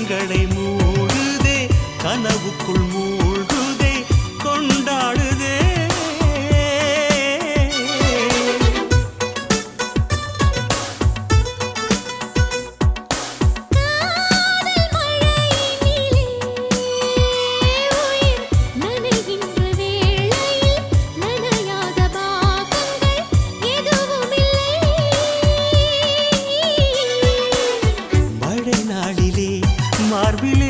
கண்களை மூடுதே கனவுக்குள் மூ but we live.